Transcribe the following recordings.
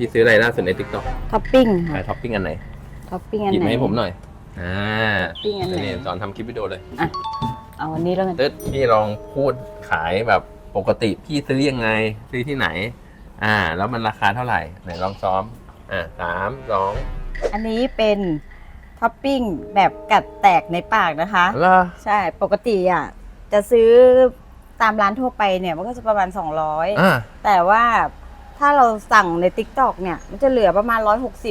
พี่ซื้ออะไรล่าสุดในติ๊กต็อกท็อปปิ้งขาค่ะยท็อปปิ้งอันไหนท็อปปิ้งอันหยิบไหนมาให้ผมหน่อย อ่าปิ้งอันไหนนี่สอนทำคลิปวิดีโอเลยเอาอันนี้แล้วกันตึ๊ดพี่ลองพูดขายแบบปกติพี่ซื้อยังไง ซื้อที่ไหน อ่า แล้วมันราคาเท่าไหร่ ไหนลองซ้อม อ่าสามสองอันนี้เป็นท็อปปิ้งแบบกัดแตกในปากนะคะ แล้วใช่ปกติอะจะซื้อตามร้านทั่วไปเนี่ยมันก็จะประมาณ 200 อ่าแต่ว่า ถ้าเราสั่งใน t ิ k t o k เนี่ย มันจะเหลือประมาณ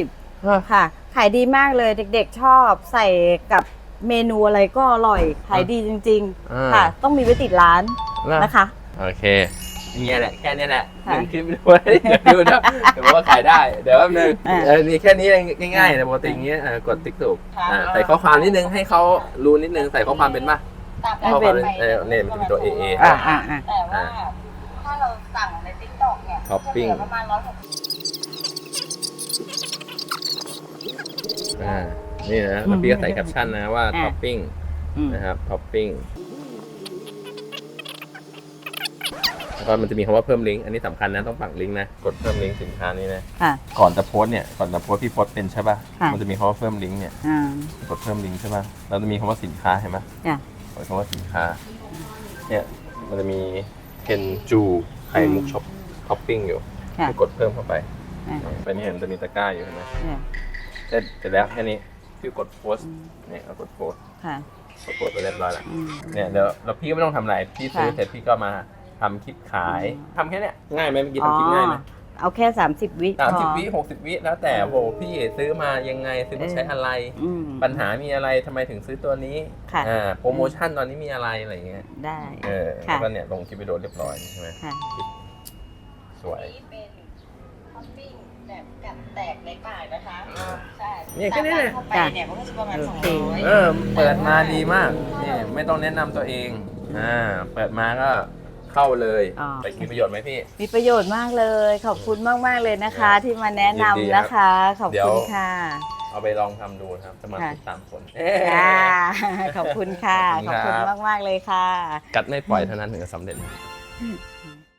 160 ค่ะ ขายดีมากเลยเด็กๆชอบใส่กับเมนูอะไรก็อร่อย ขายดีจริง อ่า ๆ ค่ะ ต้องมีไว้ติดร้านแล้วนะคะ โอเคอย่างเงี้ยแหละ แค่เนี้ยแหละหค่ะนึ่งคลิปวิดีโอเดี๋ยวดูนะเดี๋ยวว่าขายได้ เดี๋ยวแป๊บนึงอ่า เออนี่แค่นี้เองง่ายๆนะปกติอย่างเงี้ยเออกดติ๊กต็อกค่ะอ่าใส่ข้อความนิดนึงให้เขารู้นิดนึงใส่ข้อความเป็นป่ะไม่ข้อคเป็วามนเป็นเออเนี่ยมันจะมีตัว AA อ่าอ่าอ่า แต่ว่าถ้าเราสั่งใน t ิ k t o k เนี่ย ท็อปปิ้งจะเหลือประมาณร้อยหกสิบอ่านี่นะแล้วพี่ก็ใส่แคปชั่นนะว่าอ่าท็อปปิ้งอืมนะครับท็อปปิ้งแล้วก็มันจะมีคำว่าเพิ่มลิงก์อันนี้สำคัญนะต้องปักลิงก์นะกดเพิ่มลิงก์สินค้านี้นะค่ะ ก่อนจะโพสต์เนี่ยก่อนจะโพสต์พี่โพสต์เป็นใช่ป่ะค่ะ มันจะมีคำว่าเพิ่มลิงก์เนี่ยอ่ากดเพิ่มลิงก์ใช่ป่ะแล้วจะมีคำว่าสินค้าเห็นไหมจ้ะ กดคำว่าสินค้าเนี่ยมันจะมีเคนจูไข่มุกช็อป ท็อปปิ้งอยู่ค่ะให้กดเพิ่มเข้าไปอ่าเป็นนี่เห็นจะมีตะกร้าอยู่เห็นไหมเนี่ยเสร็จเสร็จแล้วแค่นี้พี่กดโพสต์เนี่ยเอากดโพสต์ค่ะกดโพสต์ไปเรียบร้อยแล้ว อืม เนี่ยเดี๋ยวเราพี่ก็ไม่ต้องทำอะไรพี่ซื้อค่ะ เสร็จพี่ก็มาทำคลิปขายอืมทำแค่เนี้ยง่ายไหมเมื่อกี้ทำคลิปง่ายไหมเอาแค่ 30 วิสามสิบพอ วิหกสิบวิแล้วแต่โหพี่ซื้อมายังไงซื้อมาใช้อะไร อืม ปัญหามีอะไรทำไมถึงซื้อตัวนี้ค่ะ อ่าโปรโมชั่นตอนนี้มีอะไรอะไรอย่างเงี้ยได้ เออค่ะ แล้วก็เนี่ยลงคลิปวิดีโอเรียบร้อยใช่ไหมค่ะ สวยนี่เป็นท็อปปิ้งแบบกัดแตกในปากนะคะใช่เนี่ยแค่นี้แหละตามร้านทั่วไปเนี่ยมันก็จะประมาณโอสองเคร้อยเออ เปิดมาดีมากนี่ไม่ต้องแนะนำตัวเอง อ่า เปิดมาก็เข้าเลยอ๋อไปกินประโยชน์ไหมพี่ มีประโยชน์มากเลย ขอบคุณมาก ๆ เลยนะคะ ที่มาแนะนำยินดีครับนะคะ ขอบเดี๋ยคุวณค่ะเอาไปลองทำดูนะครับสมาชิกค่ะสามคนค่ะ ขอบคุณค่ะ ขขออบบคุคุณณครับ มาก ๆ เลยค่ะ กัดไม่ปล่อยเท่านั้นถึงจะสำเร็จ